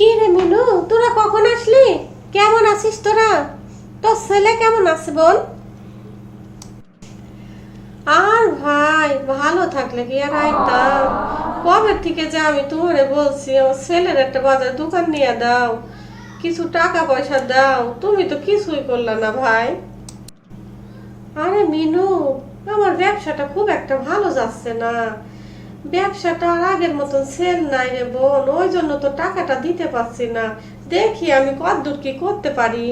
কি রে মিনু, তোরা কখন আসলি? কেমন আছিস তোরা? তোর ছেলে কেমন আছে বল? আর ভাই, ভালো থাকলে কি আর আইতাম? কবে থেকে যে আমি তোমারে বলছি, আমার ছেলের একটা বাজার দোকান নিয়ে দাও। কিছু টাকা পয়সা দাও, তুমি তো কিছুই করলা না ভাই। আরে মিনু, আমার ব্যবসাটা খুব একটা ভালো যাচ্ছে না। ব্যবসাটা আর আগের মতন সেল নাই রে বোন, ওই জন্য তো টাকাটা দিতে পারছি না। দেখি আমি কতদূর কি করতে পারি।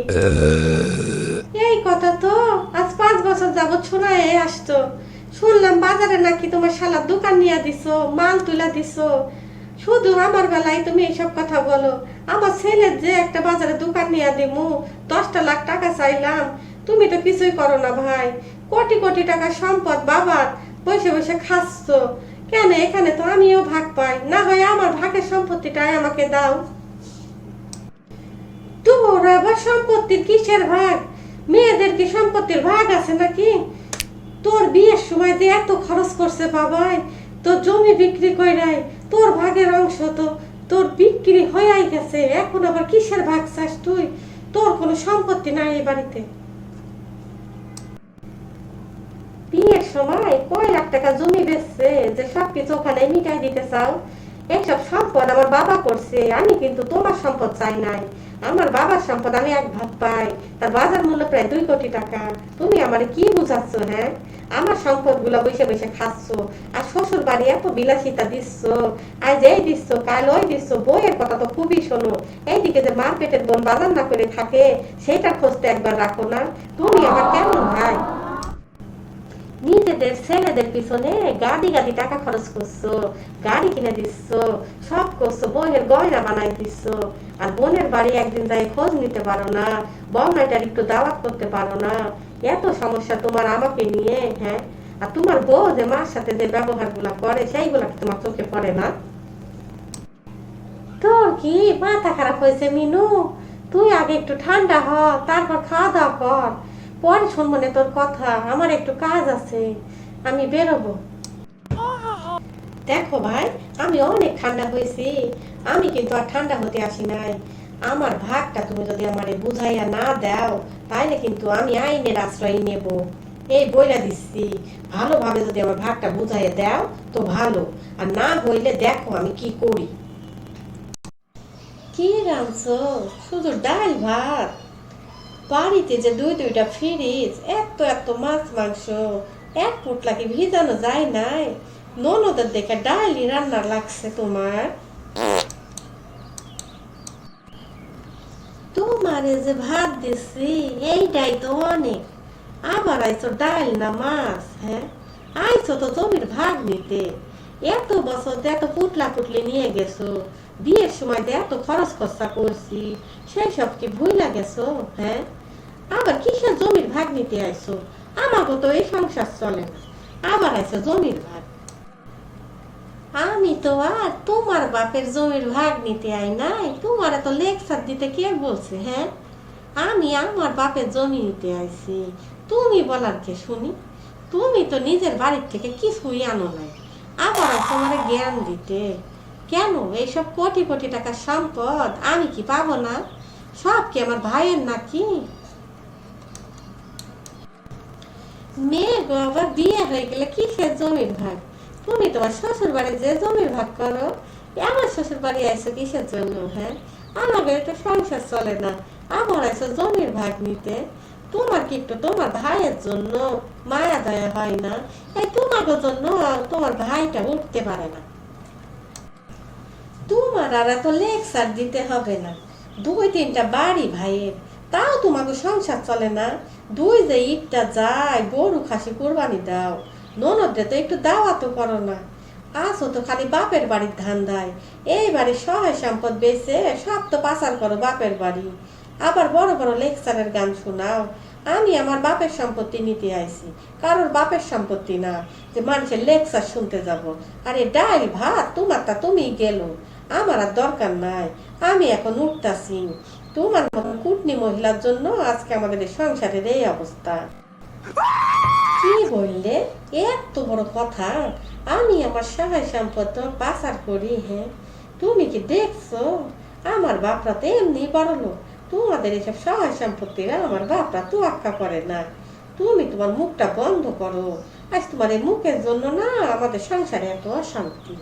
এই কথা তো আজ পাঁচ বছর যাবত শোনায় আসতো। শুনলাম বাজারে নাকি তোমার শালার দোকান নিয়ে দিছো, মাল তুলা দিছো। শুধু আমার বেলায় তুমি এইসব কথা বলো। আমার ছেলের যে একটা বাজারে দোকান নিয়ে দিমু, দশটা লাখ টাকা চাইলাম। তুমি তো কিছুই করো না ভাই। কোটি কোটি টাকা সম্পদ বাবার বসে বসে খাচ্ছ। কেন? এখানে তো আমিও ভাগ পাই। না হয় আমার ভাগের সম্পত্তিটাই আমাকে দাও। তোর আবার সম্পত্তির কিসের ভাগ? মেয়েদের কি সম্পত্তির ভাগ আছে নাকি? তোর বিয়ের সময় যে এত খরচ করছে বাবাই, তোর জমি বিক্রি কইরাই, তোর ভাগের অংশ তো তোর বিক্রি হয়ে গেছে। এখন আবার কিসের ভাগ চাস তুই? তোর কোনো সম্পত্তি নাই এই বাড়িতে। বিয়ের সময় কয় টাকা জমি বেচছে, যে সব কিছু ওখানে মিটাই দিতে চাও, এইসব সম্পদ আমার বাবা করছে, আমি কিন্তু তোমার সম্পদ চাই নাই। আমার বাবার সম্পদ আমি এক ভাগ পাই, তার বাজার মূল্য প্রায় দুই কোটি টাকা। তুমি আমার কি বুঝাচ্ছ হ্যাঁ? আমার সম্পদগুলা বসে বসে খাচ্ছ, আর শ্বশুর বাড়ি এত বিলাসিতা দিচ্ছ আজ এই দিচ্ছ, কাল ওই দিচ্ছ, বইয়ের কথা তো খুবই শোনো। এইদিকে যে মার পেটের বোন বাজার না করে থাকে সেটা খুঁজতে একবার রাখো না। তুমি আমার কেমন ভাই? নিজেদের ছেলেদের পিছনে গাড়ি গাড়ি টাকা খরচ করছ, গাড়ি কিনে দিচ্ছ, সব করছ বোনের গয়না বানাই দিচ্ছ, আর বোনের বাড়ি একদিন যাই খোঁজ নিতে পারো না বমনাইটার একটু দাওয়াত করতে পারো না, এত সমস্যা তোমার আমাকে নিয়ে হ্যাঁ? আর তোমার বউ যে মার সাথে যে ব্যবহারগুলা করে, সেইগুলা তোমার চোখে পড়ে না? তোর কি মাথা খারাপ হয়েছে মিনু? তুই আগে একটু ঠান্ডা হ, তারপর খাওয়া দাওয়া কর। পরে শুনব না, তোর কথা, আমার একটু কাজ আছে, আমি বেরোবো। দেখো ভাই, আমি অনেক ঠান্ডা হয়েছি, আমি কিন্তু আর ঠান্ডা হতে আসি নাই। আমার ভাগটা তুমি যদি আমারে বুঝাইয়া না দাও, তাইলে কিন্তু আমি আইনের আশ্রয় নেব। এই বইলা দিচ্ছি, ভালোভাবে যদি আমার ভাগটা বুঝাইয়া দাও, তো ভালো। আর না হইলে দেখো আমি কি করি। কি রাঁধছো? শুধু ডাল ভাত? বাড়িতে যে দুই দুইটা ফ্রিজ, এত এত মাছ মাংস, এক পুটলা ভিজানো যায় নাই। ননদের দেখে ডালি রান্না লাগছে তোমার। তোমারে যে ভাত দিছি, এইটাই তো অনেক। আবার ডাল না মাছ হ্যাঁ? আইছো তো জমির ভাগ নিতে। এত বছর এত পুটলা পুটলি নিয়ে গেছো। বিয়ের সময় এত খরচ খরচা করছি। সেই সব কি ভুইলা গেছো হ্যাঁ? আবার কিসের জমির ভাগ নিতে আইছো? আমাকে তো এই সংসার চলে না। আবার আইছো জমির ভাগ। আমি তো আর তোমার বাপের জমির ভাগ নিতে আই নাই। তোমার তো লেকচার দিতে কে বলছে হ্যাঁ? আমি আমার বাপের জমি নিতে আইছি। তুমি বলার কে শুনি? তুমি তো নিজের বাড়ির থেকে কিছুই আনো নাই। আবার তোমার জ্ঞান দিতে। কেন? এইসব কোটি কোটি টাকার সম্পদ আমি কি পাবো না? সব কি আমার ভাইয়ের নাকি? মেয়ে গো, আবার বিয়ে হয়ে গেলে কিসের জমির ভাগ? তুমি তোমার শ্বশুর বাড়ি যে জমির ভাগ করো, আমার শ্বশুর বাড়ি আইসো কিসের জন্য হ্যাঁ? আমাদের তো সংসার চলে না, আমার আইসো জমির ভাগ নিতে। তোমার কি একটু তোমার ভাইয়ের জন্য মায়া দয়া হয় না? এই তোমাকে জন্য তোমার ভাইটা উঠতে পারে না। তোমার আর এত লেকচার দিতে হবে না। দুই তিনটা বাড়ি ভাইয়ের। তাও তোমাকে সংসার চলে না। দুই যে ইটটা যায়, গরু খাসি কোরবানি দাও। ননদে তো একটু দাওয়াতো করো না। আসো তো খালি বাপের বাড়ির ধান দেয় এই বাড়ির সহায় সম্পদ বেচে সব তো পাচার করো বাপের বাড়ি। আবার বড় বড় লেকচারের গান শোনাও। আমি আমার বাপের সম্পত্তি নিতে আইছি। কারোর বাপের সম্পত্তি না। যে মানুষের লেকচার শুনতে যাব। আরে ডাল ভাত, তোমারটা তুমি গেল। আমার আর দরকার নাই। আমি এখন উঠতাছি। তোমার মতন কুটনি মহিলার জন্য আজকে আমাদের এই সংসারের এই অবস্থা। কি বললে? এত বড় কথা। আমি আমার সহায় সম্পদ পাচার করি হ্যাঁ? তুমি কি দেখছ? আমার বাপরা তো এমনি বড় লোক। তোমাদের এসব সহায় সম্পত্তিরা আমার বাপরা তো আক্কা করে না। তুমি তোমার মুখটা বন্ধ করো। আজ তোমার এই মুখের জন্য না আমাদের সংসারে এত অশান্তি।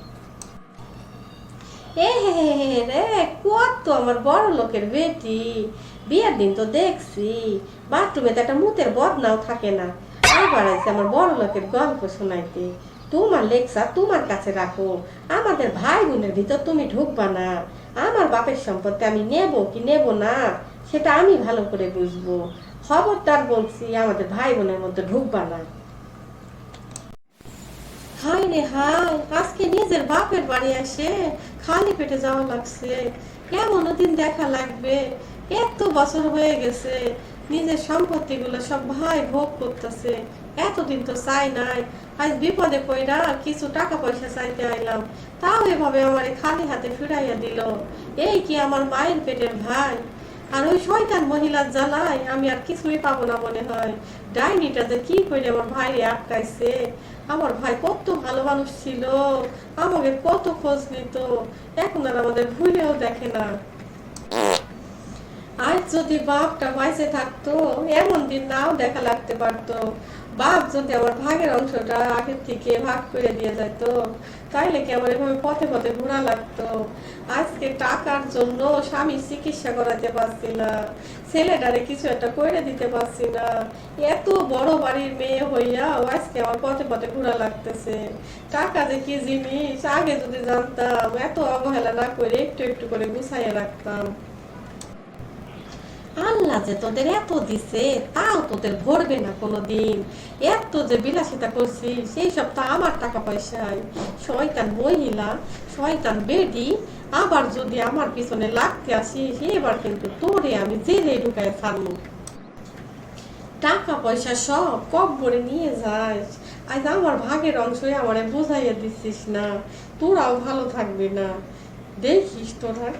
এ হে হে রে কত আমার বড় লোকের বেটি। বিয়ের দিন তো দেখছি, বাথরুমে তো একটা মুতের বদনাও থাকে না। আবার আছে আমার বড় লোকের গল্প শোনাইতে। তোমার লেকচার তোমার কাছে রাখো। আমাদের ভাই বোনের ভিতর তুমি ঢুকবা না। আমার বাপের সম্পত্তি আমি নেব কি নেব না, সেটা আমি ভালো করে বুঝব। খবরদার বলছি, আমাদের ভাই বোনের মধ্যে ঢুকবা না। হাই রে হাই আজকে নিজের বাপের বাড়ি আসে, খালি পেটে যাওয়া লাগছে। কেমন দিন দেখা লাগবে? এত বছর হয়ে গেছে, নিজের সম্পত্তিগুলো সব ভাই ভোগ করতেছে। এতদিন তো চাই নাই, আজ বিপদে পড়া কিছু টাকা পয়সা চাইতে আইলাম। তাও এভাবে আমার খালি হাতে ফিরাইয়া দিল। এই কি আমার মায়ের পেটের ভাই? আর ওই শয়তান মহিলার জ্বালায়, আমি আর কিছুই পাবো না মনে হয়। ডাইনিটা যে কি করে আমার ভাইরে আটকাইছে? আমার ভাই কত ভালো মানুষ ছিল, আমাকে কত খোঁজ নিত, এখন আর আমাদের ভুলেও দেখে না। আজ যদি বাপটা বাইসে থাকতো, এমন দিন নাও দেখা লাগতে পারতো। বাপ যদি আমার ভাগের অংশটা আগের থেকে ভাগ করে দিয়ে যেত তাইলে কি আমার এভাবে পথে পথে ঘোরা লাগতো? আজকে টাকার জন্য স্বামী চিকিৎসা করাতে পারছি না। ছেলেটারে কিছু একটা করে দিতে পারছি না। এত বড় বাড়ির মেয়ে হইয়া আজকে আমার পথে পথে ঘোরা লাগতেছে। টাকা যে কি জিনিস? আগে যদি জানতাম, এত অবহেলা না করে একটু একটু করে গুছাইয়ে রাখতাম। আল্লাহ যে তোদের এত দিছে, তাও তোদের ভরবে না কোনোদিন। এত যে বিলাসিতা করছিস সেই সব তো আমার টাকা পয়সায় শয়তান মহিলা, শয়তান বেডি, আবার যদি আমার পিছনে লাগতে আসিস এবার কিন্তু তোরে আমি জেলে ঢুকায় ছাড়বো। টাকা পয়সা সব কব্বরে নিয়ে যাস। আজ আমার ভাগের অংশই আমারে বোঝাইয়া দিচ্ছিস না। তোরাও ভালো থাকবে না। দেখিস তোরা।